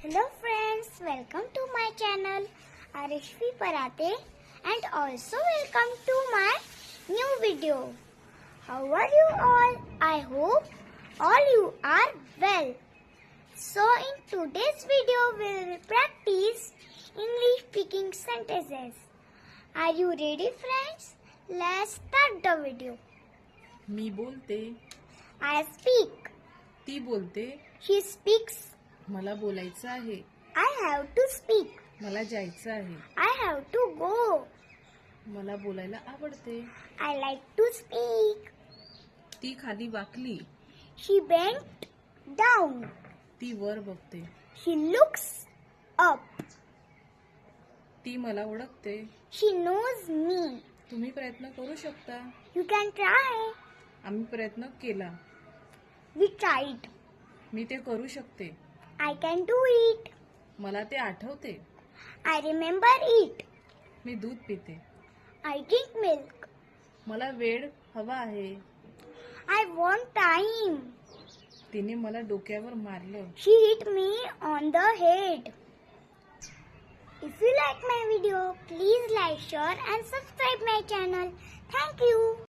Hello friends, welcome to my channel Arishvi Parate and also welcome to my new video. How are you all? I hope all you are well. So in today's video we will practice English speaking sentences. Are you ready friends? Let's start the video. मी बोलते I speak. ती बोलते She speaks. मला बोलायचं आहे. I have to speak मला जायचं आहे. I have to go मला बोलायला आवडते. आय लाईक टू स्पीक ती खाली वाकली. शी बेंट डाऊन ती वर बघते. शी लुक्स अप ती मला ओळखते. शी नोज मी तुम्ही प्रयत्न करू शकता. यू कॅन ट्राय आम्ही प्रयत्न केला. वी ट्राईट मी ते करू शकते. आय कॅन डू इट मला ते आठवते. आय रिमेंबर इट मी दूध पिते. आय ड्रिंक मिल्क मला वेळ हवा आहे. आय वॉन्ट टाइम तिने मला डोक्यावर मारलं. She hit me on the head if you like my video please like share and subscribe my channel thank you